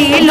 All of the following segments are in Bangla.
ছিল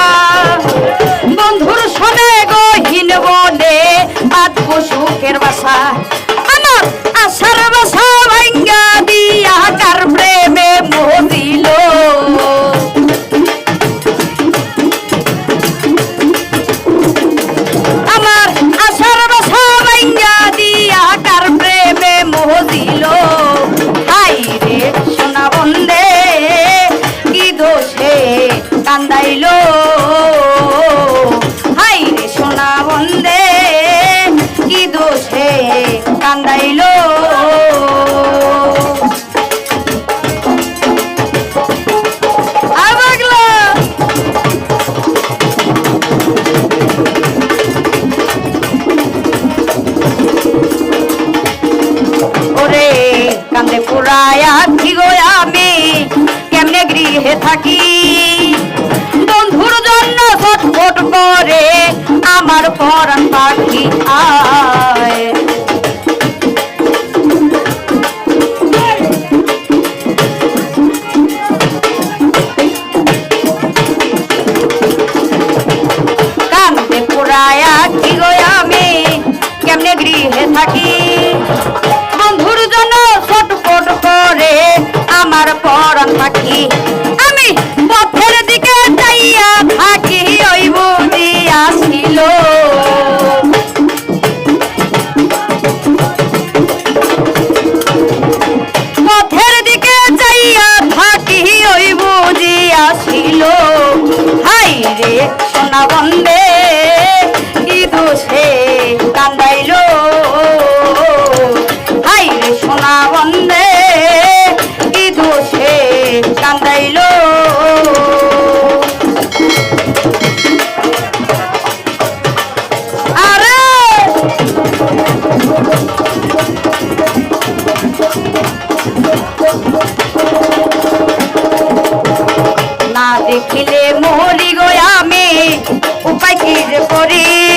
যাচ্ছি গো আমি কেমনে গৃহে থাকি? বন্ধুর জন্য ছটফট করে আমার পরাণ পাখি আ যে সোনা বন্দে কি দোষে কান্দাইল? হাই রে সোনা বন্দে কি দোষে কান্দাইল? দেখিলে o pai que deu.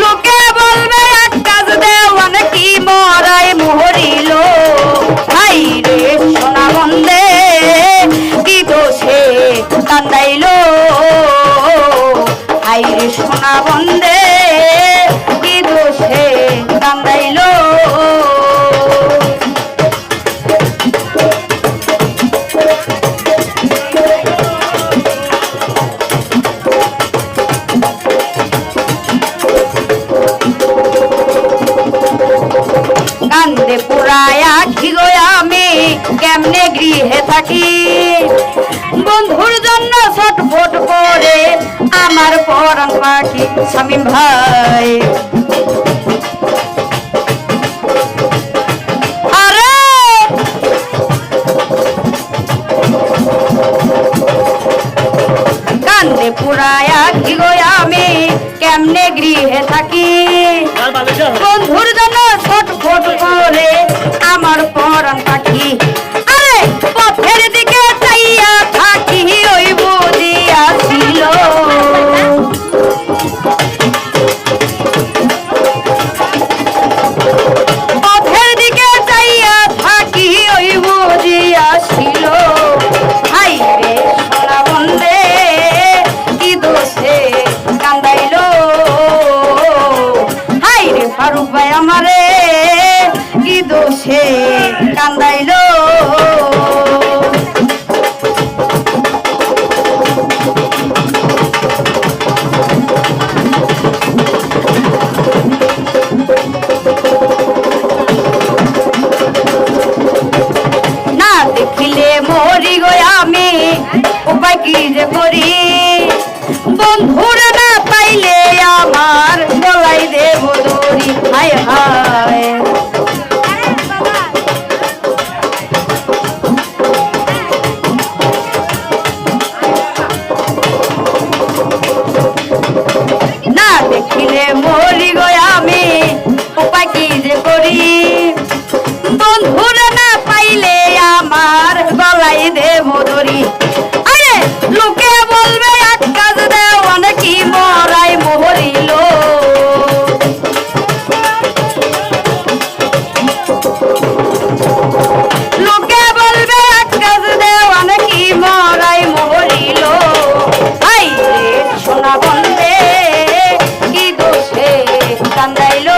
লোকে বলবে এক কি মরাই মোহরিল? সোনা বন্দে কি দোষে কান্দাইল? কি কান্দে পুরায়া ঘিগোয়া আমি, কেমনে গৃহে থাকি? বন্ধুর জন্য ছটফট করে আমার পরম পাখি স্বামী ভাই। গৃহে থাকি। বন্ধুর জন্য ছোট ফোট করে আমার পরাণ পাখি। আরে পথের দিকে আর উপায় আমারে কি দোষে কান্দাইলো? 哎！啊 টাঙ্গাইলো